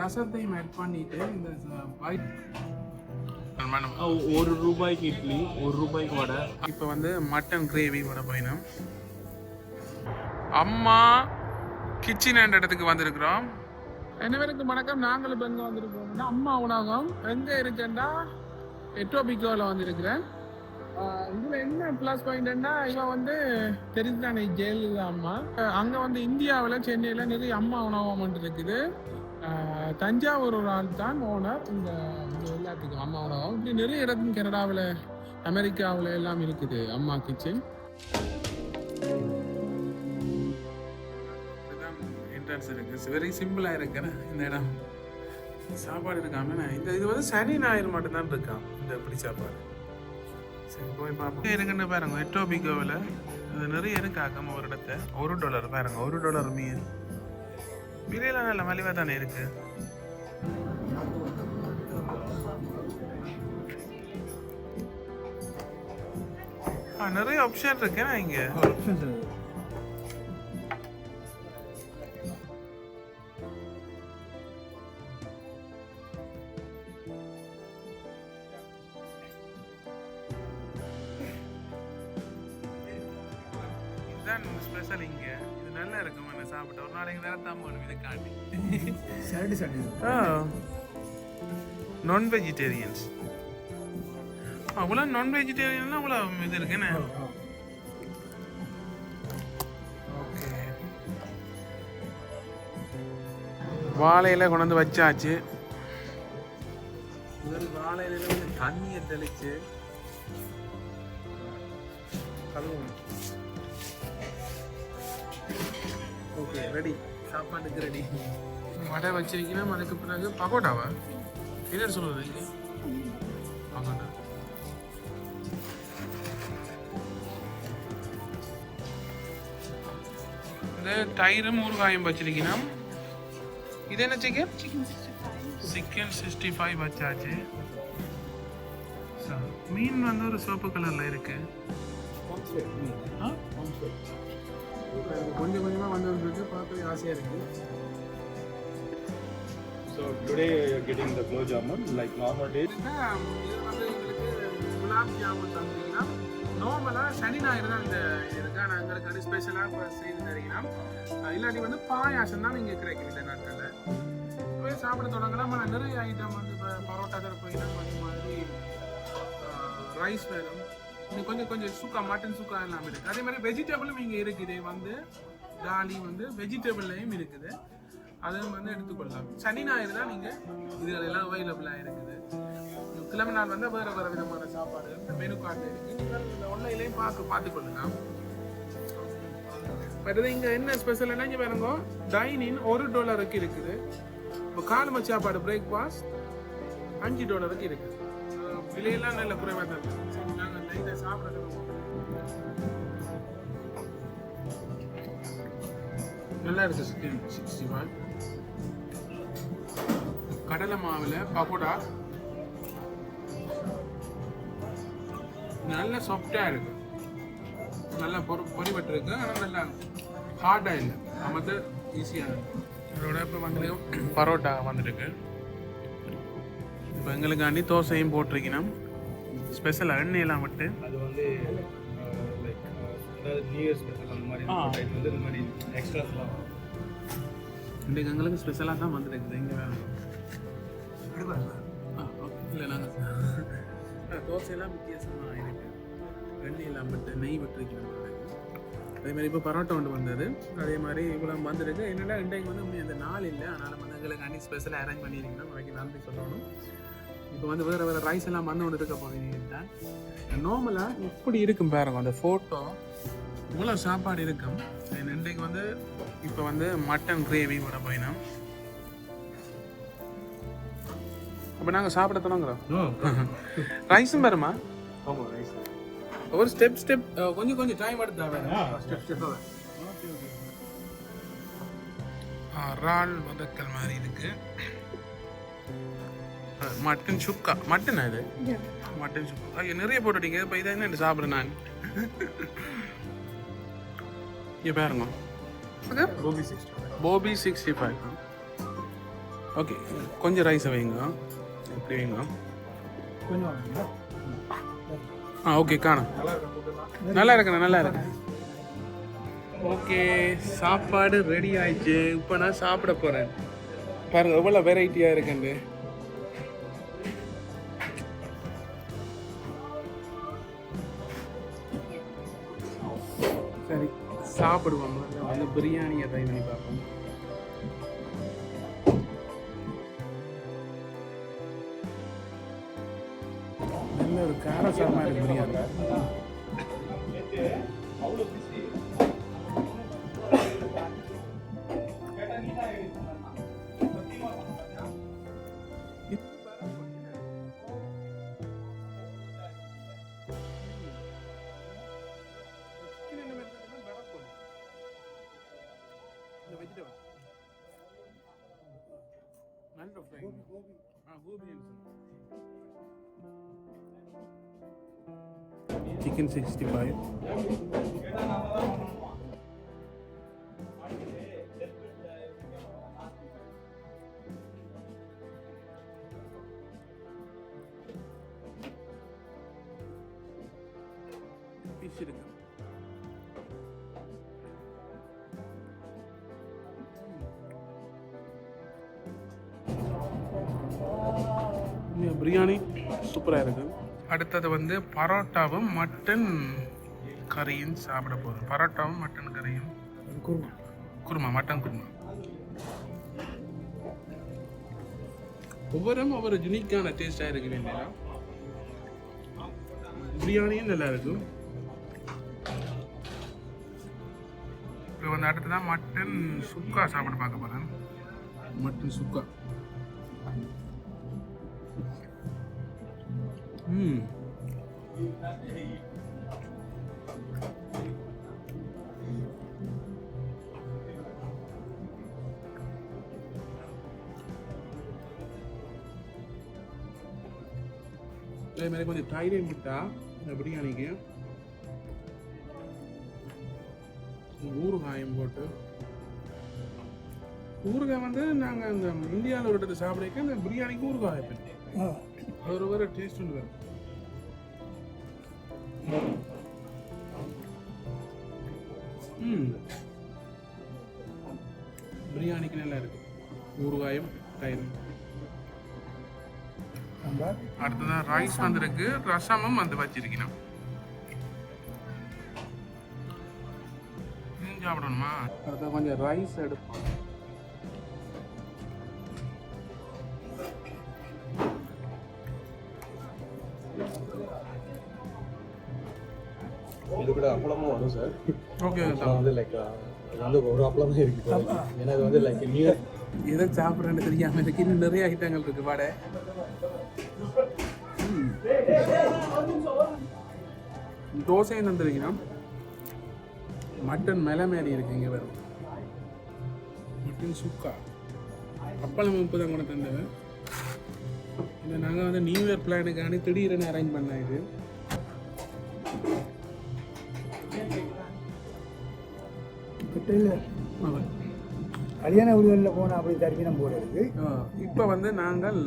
ரசத்தையும் ஆட் பண்ணிட்டு இந்த ஒயிட் ஒரு ரூபாய்க்கு இட்லி ஒரு ரூபாய்க்கு வடை. இப்போ வந்து மட்டன் கிரேவி வர போயினோம் அம்மா கிச்சன் என்ற இடத்துக்கு வந்திருக்கிறோம். அனைவருக்கும் வணக்கம். நாங்கள் இப்போ எங்கே வந்திருக்கோம்னா அம்மா உணவகம் எங்கே இருக்குன்னா எட்டோபிகோவில் வந்திருக்கிறேன். இதுல என்ன பிளஸ் பாயிண்ட்னா இவன் வந்து தெரிஞ்சானே ஜெயலலிதா அம்மா. அங்க வந்து இந்தியாவில் சென்னையில் நிறைய அம்மா உணவகம் இருக்குது. தஞ்சாவூர் ஒரு ஆள் தான் ஓனர் இந்த எல்லாத்துக்கும் அம்மா உணவகம். இப்படி நிறைய இடத்துல கனடாவில் அமெரிக்காவில் எல்லாம் இருக்குது அம்மா கிச்சன் என்ட்ரன்ஸ் இருக்குது வெரி சிம்பிளாக இருக்குன்னு இந்த இடம்? சாப்பாடு இருக்காம இந்த இது வந்து சனி ஞாயிறு மட்டும்தான் இருக்கான். இந்த இப்படி சாப்பாடு. சரி போய் பார்ப்போம் இருக்குன்னு பாருங்க எட்டோபிகோவில் அது நிறைய இருக்காக்கம் ஒரு இடத்த ஒரு டாலர் பாருங்க ஒரு டாலர் மீன். விலையெல்லாம் நல்ல மலிவாக தானே இருக்கு. நிறைய ஆப்ஷன் இருக்குண்ணா இங்க? இதுதான் நான் வெஜிடேரியன்ஸ் அவ்வளோ நான் வெஜிடேரியன்லாம் அவ்வளோ இது இருக்குண்ணே ஓகே வாழையில கொண்டு வந்து வச்சாச்சு. முதல் வாழையில வந்து தண்ணியை தெளிச்சு கழுவணும். ஓகே ரெடி சாப்பாட்டுக்கு ரெடி வடை வச்சிருக்கீங்கன்னா அதுக்கு பிறகு பகோடாவா? என்ன இங்க? பகோடா. இந்த தயிரும் ஊறுகாயும் வச்சிருக்கீங்கன்னா இது என்ன சிக்கன் சிக்கன் சிக்ஸ்டி ஃபைவ் வச்சாச்சு. மீன் வந்து ஒரு சிவப்பு கலர்ல இருக்கு? கொஞ்சம் கொஞ்சமா வந்து பார்க்கவே ஆசையா இருக்கு. So today you're getting gulab jamun like like டே இது வந்து எங்களுக்கு குலாப் ஜாமுன் தந்தீங்கன்னா நார்மலாக சனி ஞாயிறு தான் இந்த இருக்கா நான் எங்களுக்கு வந்து ஸ்பெஷலாக இப்போ செய்து தரீங்கன்னா அஹ் இல்லாட்டி வந்து பாயாசம் தான் நீங்கள் கிடைக்கும் இந்த நாட்களில். போய் சாப்பிட தொடங்கலாம் ஆனால் நிறைய ஐட்டம் வந்து இப்போ பரோட்டா தரப்போயினா அந்த மாதிரி ரைஸ் வேணும். இன்னும் கொஞ்சம் கொஞ்சம் சுக்கா மட்டன் சுக்கா எல்லாம் இருக்குது. அதே மாதிரி வெஜிடபிளும் இங்கே இருக்குது. வந்து தாலி வந்து வெஜிடபிள்லையும் இருக்குது. அதுவும் வந்து எடுத்துக்கொள்ளலாம். சனி ஞாயிறு தான் நீங்கள் இதுகள் எல்லாம் அவைலபிளாக இருக்குது. கிழமை நாள் வந்து வேறு வேறு விதமான சாப்பாடு இந்த மெனு கார்டு இருக்குது நீங்கள் இந்த ஒன்லைன்லேயும் பார்த்து பார்த்துக்கொள்ளலாம். மற்றது இங்கே என்ன ஸ்பெஷல்னா இங்கே பாருங்க டைனின் ஒரு டாலருக்கு இருக்குது. இப்போ காலம சாப்பாடு பிரேக்ஃபாஸ்ட் அஞ்சு டாலருக்கு இருக்குது. விலையெல்லாம் நல்ல குறைவாக தான் இருக்குது நாங்கள் நைட்டை சாப்பிட்றது நல்லா இருக்குது சிக்கன் சிக்ஸ்டி ஃபைவ் கடலை மாவில் பக்கோடா. நல்ல சாஃப்டாக இருக்கு. நல்லா பொறு பொறிபட்டு இருக்கு. ஆனால் நல்லா ஹார்டாக இல்லை. நமக்கு ஈஸியாக இருக்கு. இதோட இப்போ வந்து பரோட்டா வந்துருக்கு இப்போ எங்களுக்காண்டி தோசையும் போட்டிருக்கணும். ஸ்பெஷல் எண்ணெயெல்லாம் விட்டு. அது வந்து லைக் அதாவது நியூ இயர் ஸ்பெஷல் அந்த மாதிரி ஆ. இது வந்து இந்த மாதிரி எக்ஸ்ட்ராஸ்லாம் இன்றைக்கு எங்களுக்கு ஸ்பெஷலாக தான் வந்துருக்குது. இங்கே வேணும் இல்லை நாங்கள் தோசையெல்லாம் வித்தியாசமாக இருக்கு. வெண்ணெய் எல்லாம் நெய் விட்டுருக்கணும் அதே மாதிரி இப்போ பரோட்டா ஒன்று வந்தது அதே மாதிரி இவ்வளோ வந்திருக்கு. என்னடா இன்றைக்கு வந்து அந்த நாள் இல்லை. அதனால் வந்து எங்களுக்கு அன்னி ஸ்பெஷலாக அரேஞ்ச் பண்ணியிருக்கீங்கன்னா நாளைக்கு நன்றி சொல்லணும். இப்போ வந்து வேறு வேறு ரைஸ் எல்லாம் மண்ணு ஒன்று இருக்க போகிறீங்க நார்மலாக இப்படி இருக்கும் பாருங்க அந்த ஃபோட்டோ இவ்வளோ சாப்பாடு இருக்கும். இன்றைக்கு வந்து இப்போ வந்து மட்டன் கிரேவி கூட போயினோம். அப்போ நாங்கள் சாப்பிட தொடங்குறோம் ரைஸும் வருமா ஆமாம் ரைஸ் ஒரு ஸ்டெப் ஸ்டெப் கொஞ்சம் கொஞ்சம் டைம் எடுத்தா ஸ்டெப் ஸ்டெப்பாக இறால் வதக்கல் மாதிரி இருக்கு. மட்டன் சுக்கா. மட்டன் இது? மட்டன் சுக்கா. ஐயோ நிறைய போட்டுட்டீங்க இப்போ இதை என்ன சாப்பிட்றேன் நான். இங்கே பாருங்க. போபி சிக்ஸ்டி ஃபைவ் ஓகே கொஞ்சம் ரைஸை வைங்க. எப்படி கொஞ்சம் ஆ ஓகே காணும். நல்லா இருக்கண்ணா நல்லா இருக்கு. ஓகே சாப்பாடு ரெடி ஆயிடுச்சு. இப்போ நான் சாப்பிட போகிறேன் பாருங்க எவ்வளோ வெரைட்டியாக இருக்குண்டு சரி சாப்பிடுவோம். வந்து பிரியாணியை ட்ரை பண்ணி பார்ப்போம். காரசாரமாக இருக்கு பிரியாணி சிக்கன் சிக்ஸ்டி அடுத்தது வந்து பரோட்டாவும் மட்டன் கறியும் சாப்பிட போதும் பரோட்டாவும் மட்டன் கறியும். குருமா. குருமா மட்டன் குருமா. ஒவ்வொரும் ஒவ்வொரு யூனிக்கான டேஸ்டாக இருக்கு வேண்டியதா பிரியாணியும் நல்லா இருக்கும். இப்போ வந்து அடுத்ததான் மட்டன் சுக்கா சாப்பிட பார்க்க போகிறேன் மட்டன் சுக்கா. ம். அதே மாதிரி கொஞ்சம் தயிரை முட்டா இந்த பிரியாணிக்கு ஊறுகாயம் போட்டு. ஊறுகாய் வந்து நாங்கள் இந்த இந்தியாவில் ஒரு இடத்துல சாப்பிட்றதுக்கு இந்த பிரியாணிக்கு ஊறுகாய் அது ஒரு வேறு டேஸ்ட் ஒன்று வரும் ம். பிரியாணிக்கு நல்லா இருக்கு. ஊறுகாயம் தயிர் அடுத்ததான் ரைஸ் வந்திருக்கு ரசமும் வந்து வச்சிருக்கணும் சாப்பிடணுமா? அடுத்த கொஞ்சம் ரைஸ் எடுப்போம். சார் ஓகே வந்து லைக் இது வந்து ஒரு அப்பளம் தான் இருக்கு இப்போதைக்கு. ஏன்னா இது வந்து லைக் நியூ எதை சாப்பிட்றேன்னு தெரியாம இருக்கு இன்னும் நிறைய ஐட்டங்கள் இருக்கு வாடை. தோசையும் தந்துருக்கீங்கன்னா மட்டன் மேலே மாரி இருக்கு இங்கே வரும் மட்டன் சுக்கா. அப்பளம் இப்போ தான் கூட தந்தவன் இல்லை நாங்கள் வந்து நியூ இயர் பிளானுக்கான திடீர்னு அரேஞ்ச் பண்ண இது. கிட்ட ஆமாம். கல்யாண வீடுகளில் போனால் அப்படி தரிப்பினம் போல இருக்கு. இப்போ வந்து நாங்கள்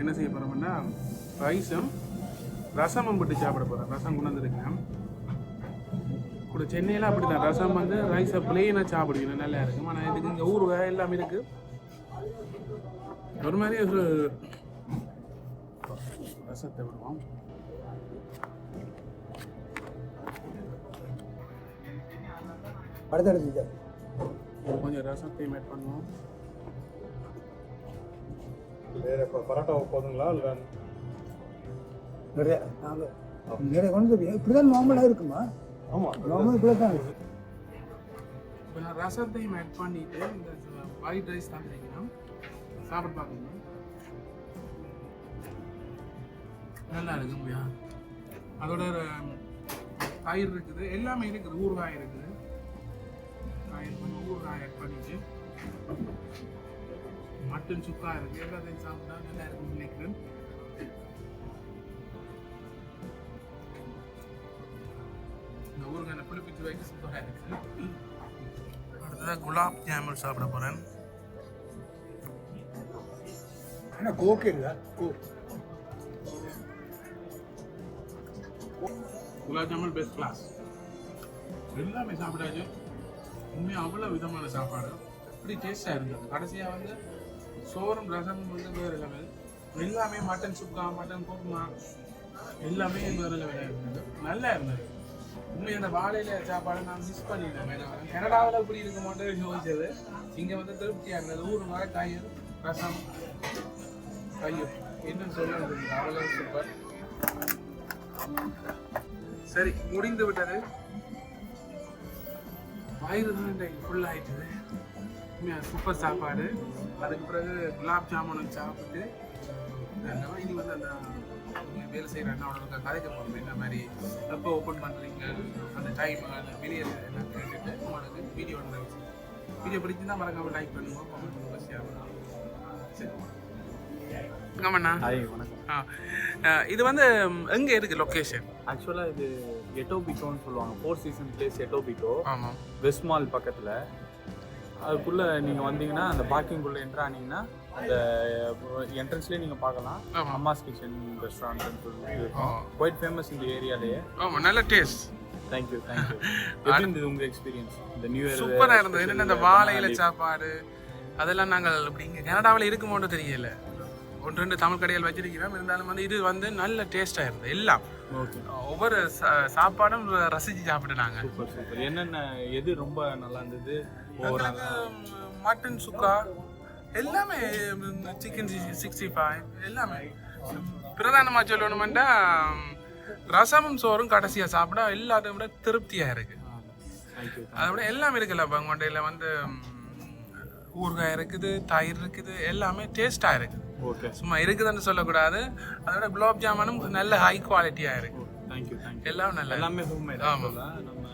என்ன செய்ய போகிறோம்னா ரைஸும் ரசமும் போட்டு சாப்பிட போகிறோம் ரசம் கொண்டு வந்துருக்கேன் கூட சென்னையில் அப்படி தான் ரசம் வந்து ரைஸை பிளெயினாக சாப்பிடுவீங்க. நல்லா இருக்கும். ஆனால் இதுக்கு இங்கே ஊறுகாய் எல்லாமே இருக்குது ஒரு மாதிரி ஒரு ரசத்தை விடுவோம். அடுத்தடுத்து கொஞ்சம் ரசத்தையும் ஆட் பண்ணுவோம். வேற இப்போ பரோட்டா போதுங்களா இல்லை நிறைய நாங்கள் நிறைய கொண்டு இப்படி தான் நார்மலாக இருக்குமா? ஆமாம் நார்மல் இப்படி தான் இருக்கு. இப்போ நான் ரசத்தையும் ஆட் பண்ணிட்டு இந்த ஒயிட் ரைஸ் தான் நினைக்கிறேன் சாப்பிட்டு பார்க்கணும்? நல்லா இருக்கு முடியா அதோட தயிர் இருக்குது எல்லாமே இருக்குது ஊறுகாய் இருக்குது. கொஞ்சம் ஊறுகாய் ஆட் பண்ணிட்டு மட்டன் சுக்கா இருக்கு. எல்லாத்தையும் சாப்பிட்டா நல்லா இருக்கும்னு நினைக்கிறேன். இந்த ஊறுகாய் புளிப்பிச்சு வைக்க சூப்பராக இருக்கு. அடுத்ததாக குலாப் ஜாமுன் சாப்பிட போகிறேன் ஆனால் கோக்கு இருக்கா குலாப் ஜாமுன் பெஸ்ட் கிளாஸ் எல்லாமே சாப்பிட்டாச்சு. உண்மையாக அவ்வளோ விதமான சாப்பாடு. அப்படி டேஸ்ட்டாக இருந்தது? கடைசியாக வந்து சோறும் ரசமும் வந்து வேறு லெவல் எல்லாமே மட்டன் சுக்கா மட்டன் குருமா எல்லாமே வேறு லெவலாக இருந்தது. நல்லா இருந்தது. உண்மை அந்த வாழையில சாப்பாடு நான் மிஸ் பண்ணிட்டேன். கனடாவில் இப்படி இருக்க மாட்டேன் யோசிச்சது. இங்கே வந்து திருப்தியாக இருந்தது. ஊர் வர காய்கறி ரசம் ஐயோ என்ன சொல்லுறது அவ்வளோ சூப்பர் சரி முடிந்து விட்டது. வயிறு தான் இன்றைக்கு ஃபுல் உண்மையா சூப்பர் சாப்பாடு. அதுக்கு பிறகு குலாப் ஜாமுன் சாப்பிட்டு இனி வந்து அந்த வேலை செய்கிற அண்ணாவோட கதைக்க போகணும். என்ன மாதிரி எப்போ ஓப்பன் பண்ணுறீங்க அந்த டைம் அந்த வெளியே எல்லாம் கேட்டுட்டு உங்களுக்கு வீடியோ வீடியோ பிடிச்சிருந்தா மறக்காம லைக் பண்ணுங்க கமெண்ட் பண்ணுங்க ஷேர் பண்ணுங்க. சரி. வணக்கம். இது வந்து எங்கே இருக்குது லொக்கேஷன் ஆக்சுவலாக இது எட்டோபிகோன்னு சொல்லுவாங்க. ஃபோர் சீசன் பிளேஸ் எட்டோபிகோ ஆமாம் வெஸ்ட் மால் பக்கத்தில். அதுக்குள்ளே நீங்கள் வந்தீங்கன்னா அந்த பார்க்கிங்குள்ளே என்ட்ரு ஆனீங்கன்னா அந்த என்ட்ரன்ஸ்லேயே நீங்கள் பார்க்கலாம். அம்மாஸ் கிச்சன் ரெஸ்டாரண்ட்னு சொல்லி ஆ. இருக்கும் குவைட் ஃபேமஸ் இந்த ஏரியாலேயே ஆமாம் நல்ல டேஸ்ட் தேங்க்யூ தேங்க்யூ எப்படி இருந்தது உங்கள் எக்ஸ்பீரியன்ஸ் இந்த நியூ இயர் சூப்பராக இருந்தது. என்னென்ன இந்த வாழையில சாப்பாடு அதெல்லாம் நாங்கள் இப்படி இங்கே கனடாவில் இருக்குமோன்னு தெரியல. ஒன்று ரெண்டு தமிழ் கடைகள் வச்சிருக்கிறோம். இருந்தாலும் வந்து இது வந்து நல்ல டேஸ்ட்டாக இருந்தது. எல்லாம். ஒவ்வொரு சாப்பாடும் ரசித்து சாப்பிட்டுனாங்க. Super super. என்னென்ன எது ரொம்ப நல்லா இருந்தது? மட்டன் சுக்கா எல்லாமே சிக்கன் சிக்ஸ்டி ஃபைவ் எல்லாமே. பிரதானமாக சொல்லணுமெண்டா ரசமும் சோறும் கடைசியாக சாப்பிட எல்லாத்தையும் விட திருப்தியாக இருக்குது அதை விட எல்லாமே இருக்குல்ல பங்கொண்டையில் வந்து ஊறுகாய் இருக்குது தயிர் இருக்குது எல்லாமே டேஸ்ட்டாக இருக்குது. ஓகே சும்மா இருக்குதுன்னு சொல்லக்கூடாது. அதோட குலாப் ஜாமுனும் நல்ல ஹை குவாலிட்டியாக இருக்குது தேங்க்யூ தேங்க்யூ எல்லாம் நல்ல எல்லாமே ஹோம்மேட் ஆமா. நம்ம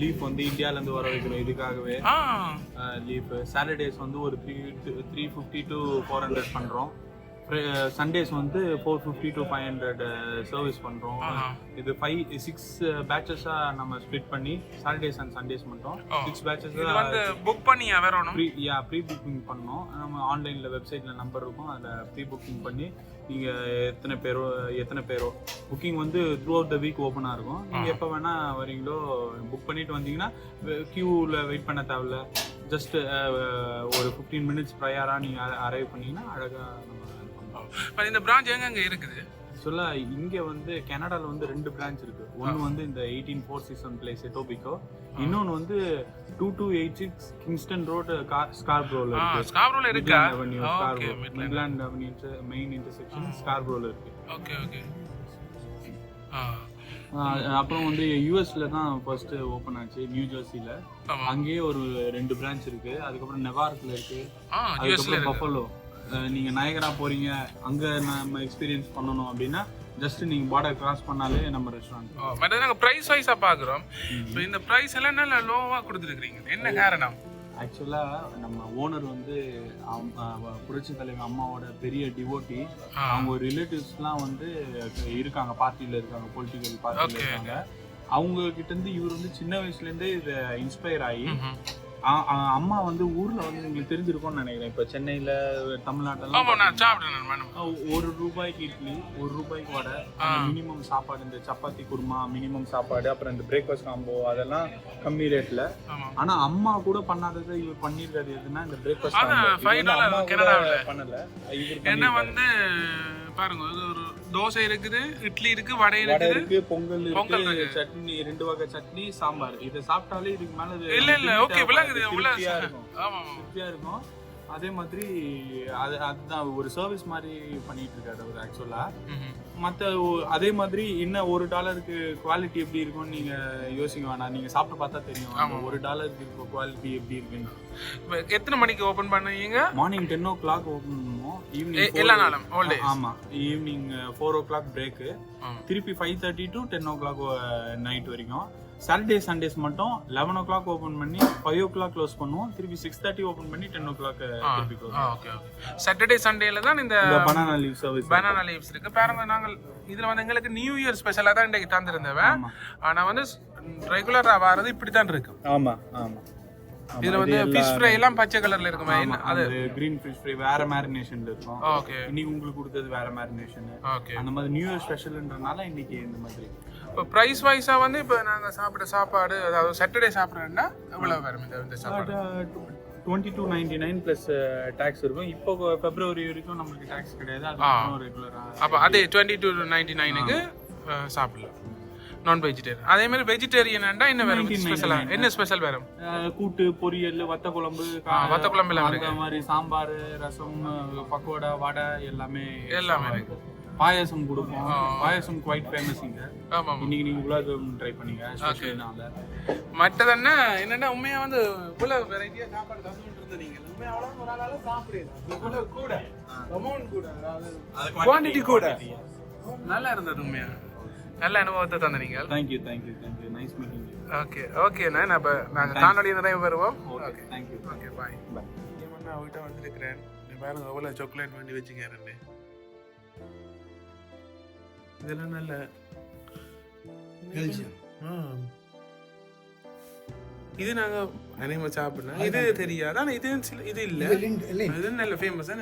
லீஃப் வந்து இந்தியால இருந்து வர வைக்கிறோம் இதுக்காகவே. லீஃப் சாட்டர்டேஸ் வந்து ஒரு three three fifty to four hundred பண்ணுறோம் சண்டேஸ் வந்து four fifty to five hundred service பண்ணுறோம். இது ஃபைவ் சிக்ஸ் பேட்சஸாக நம்ம ஸ்ப்ளிட் பண்ணி சாட்டர்டேஸ் அண்ட் சண்டேஸ் மட்டும். சிக்ஸ் பேட்சஸ் வந்து புக் பண்ணியா வரணும் ப்ரீ யா ப்ரீ புக்கிங் பண்ணோம். நம்ம ஆன்லைனில் வெப்சைட்டில் நம்பர் இருக்கும். அதில் ப்ரீ புக்கிங் பண்ணி நீங்கள் எத்தனை பேரோ எத்தனை பேரோ. புக்கிங் வந்து த்ரூ அவுட் த வீக் ஓப்பனாக இருக்கும். நீங்கள் எப்போ வேணால் வரீங்களோ புக் பண்ணிட்டு வந்தீங்கன்னா க்யூவில் வெயிட் பண்ண தேவையில்ல. ஜஸ்ட் ஒரு ஃபிஃப்டீன் மினிட்ஸ் ப்ரையராக நீங்கள் அரைவ் பண்ணீங்கன்னா அழகாக நம்ம இப்போ இந்த பிரான்ச் எங்க எங்க இருக்குது? சொல்ல இங்கே வந்து கனடாவில் வந்து ரெண்டு பிரான்ச் இருக்கு. ஒன்று வந்து இந்த eighteen four six one place Etobicoke இன்னொன்று வந்து two two eight six Kingston road ஸ்கார்ப்ரோவில் ஆ இருக்கு. ஸ்காப்ரோல இருக்கா? Avenue Scarborough Midland avenue main intersection ஸ்கார்ப்ரோவில் இருக்கு. ஓகே ஓகே அப்புறம் வந்து யூஎஸ்ல தான் ஃபர்ஸ்ட் ஓப்பன் ஆச்சு நியூ ஜெர்சியில் ஆமா. அங்கேயே ஒரு ரெண்டு பிரான்ச் இருக்கு. அதுக்கப்புறம் நெவார்க்ல இருக்கு. அதுக்கப்புறம் பஃபலோ நீங்க நயகரா போறீங்க அங்க நம்ம எக்ஸ்பீரியன்ஸ் பண்ணணும் அப்படின்னா ஜஸ்ட் நீங்க பார்டர் கிராஸ் பண்ணாலே நம்ம ரெஸ்டாரண்ட் மற்ற நாங்கள் ப்ரைஸ் வைஸாக பார்க்குறோம் இப்போ இந்த ப்ரைஸ் எல்லாம் நல்ல லோவாக கொடுத்துருக்குறீங்க என்ன காரணம்? ஆக்சுவலா நம்ம ஓனர் வந்து புரட்சி தலைவர் அம்மாவோட பெரிய டிவோட்டி அவங்க ரிலேட்டிவ்ஸ்லாம் வந்து இருக்காங்க பார்ட்டியில இருக்காங்க பொலிட்டிக்கல் பார்ட்டியில இருக்காங்க. அவங்க கிட்ட இருந்து இவர் வந்து சின்ன வயசுல இருந்தே இதை இன்ஸ்பயர் ஆகி அம்மா வந்து ஊர்ல வந்து உங்களுக்கு தெரிஞ்சிருக்கும்னு நினைக்கிறேன். இப்ப சென்னையில தமிழ்நாட்டில ஆமாம் நான் சாப்பிட்டேன் மேடம். ஒரு ரூபாய்க்கு இட்லி ஒரு ரூபாய்க்கு வடை மினிமம் சாப்பாடு இந்த சப்பாத்தி குருமா மினிமம் சாப்பாடு அப்புறம் இந்த பிரேக்ஃபாஸ்ட் காம்போ அதெல்லாம் கம்மி ரேட்ல ஆனா அம்மா கூட பண்ணாததை இவர் பண்ணிருக்காரு எதுனா இந்த பிரேக்ஃபாஸ்ட். பண்ணல. இவர் என்ன. வந்து பாருங்க இது ஒரு தோசை இருக்குது இட்லி இருக்கு வடை இருக்குது. இருக்கு பொங்கல் பொங்கல் இருக்கு. சட்னி ரெண்டு வகை சட்னி சாம்பார். இதை சாப்பிட்டாலே இதுக்கு மேல இல்ல இல்ல ஓகே விளங்குது இருக்கும் ஆமா ஆமா இருக்கும். அதே மாதிரி அது அதுதான் ஒரு சர்வீஸ் மாதிரி பண்ணிட்டு இருக்காரு அவர் ஆக்சுவலா. மற்ற அதே மாதிரி இன்னும் ஒரு டாலருக்கு குவாலிட்டி எப்படி இருக்கும்னு நீங்க யோசிக்க வேணாம். நீங்க சாப்பிட்டு பார்த்தா தெரியும். ஒரு டாலருக்கு இருக்க குவாலிட்டி எப்படி இருக்குன்னு. இப்ப எத்தனை மணிக்கு ஓபன் பண்ணுவீங்க? Morning ten o'clock open evening எல்லா நாளும் days. ஆமா. Evening four o'clock break. திருப்பி five thirty to ten o'clock night வரைக்கும். சாட்டர்டே சண்டேஸ் மட்டும் லெவன் ஓ கிளாக் ஓப்பன் பண்ணி ஃபைவ் ஓ கிளாக் க்ளோஸ் பண்ணுவோம். திருப்பி சிக்ஸ் தேர்ட்டி ஓப்பன் பண்ணி டென் ஓ கிளாக் திருப்பி க்ளோஸ் சாட்டர்டே சண்டேல தான் இந்த banana leave service banana leaves இருக்கு. பாருங்க நாங்கள் இதுல வந்து எங்களுக்கு நியூ இயர் ஸ்பெஷலா தான் இன்றைக்கு தந்திருந்தவன். ஆமா. ஆனா வந்து ரெகுலரா வர்றது இப்படி தான் இருக்கு. ஆமா ஆமா. இதுல வந்து ஃபிஷ் ஃப்ரை எல்லாம். பச்சை கலர்ல இருக்குமே? என்ன அது கிரீன் ஃபிஷ் ஃப்ரை வேற மேரினேஷன்ல இருக்கும். ஓகே இன்னைக்கு உங்களுக்கு கொடுத்தது வேற மேரினேஷன் ஓகே அந்த மாதிரி நியூ இயர் ஸ்பெஷல்ன்றனால இன்னைக்கு இந்த மாதிரி. இப்போ ப்ரைஸ் வைஸா வந்து இப்போ நாங்க சாப்பிட்ட சாப்பாடு அதாவது சாட்டர்டே சாப்பிட்றோம்னா எவ்வளவு வரும் இந்த சாப்பாடு? Twenty two ninety nine plus tax இருக்கும். இப்போ பிப்ரவரி வரைக்கும் நம்மளுக்கு டேக்ஸ் கிடையாது. அது ரெகுலராக அப்போ அதே டுவெண்ட்டி டூ நைன்டி நைனுக்கு சாப்பிடலாம். நான் வெஜிடேரியன் அதே மாதிரி வெஜிடேரியன்டா என்ன வேறும் 1999. ஸ்பெஷலாக என்ன ஸ்பெஷல் வேறும் கூட்டு பொரியல் வத்த குழம்பு வத்த குழம்பு எல்லாம் அந்த மாதிரி சாம்பார் ரசம் பக்கோடா வடை எல்லாமே எல்லாமே இருக்கு. பாயாசம் கொடுப்போம். பாயாசம் குவைட் ஃபேமஸ் இங்க. ஆமாம் இன்னைக்கு நீங்க ஜாமுன் ட்ரை பண்ணீங்க ஸ்பெஷல்னால மற்றதென்னா? என்னன்னா உண்மையா வந்து இவ்வளவு வெரைட்டியா சாப்பாடு தந்துட்டு இருந்த நீங்க. உண்மையா அவ்வளவு ஒரு ஆளால இவ்வளவு கூட. அமௌண்ட் கூட அதாவது குவாண்டிட்டி கூட. நல்லா இருந்தது உண்மையா? நல்ல அனுபவத்தை தந்த நீங்கள் thank you thank you thank you nice meeting okay ஓகேண்ணா நான் இப்போ நாங்கள் காணொலி நிறைய வருவோம். Okay thank you okay bye Bye. நான் அவகிட்ட வந்திருக்கிறேன். நீ பாருங்க எவ்வளோ சாக்லேட் வேண்டி வச்சுக்கிறேன் இதெல்லாம் நல்ல பெல்ஜியம் ஆ. இது நாங்க அனைவ சாப்பிடணும். இது தெரியாது. ஆனா இது இது இல்ல. இது நல்ல ஃபேமஸ்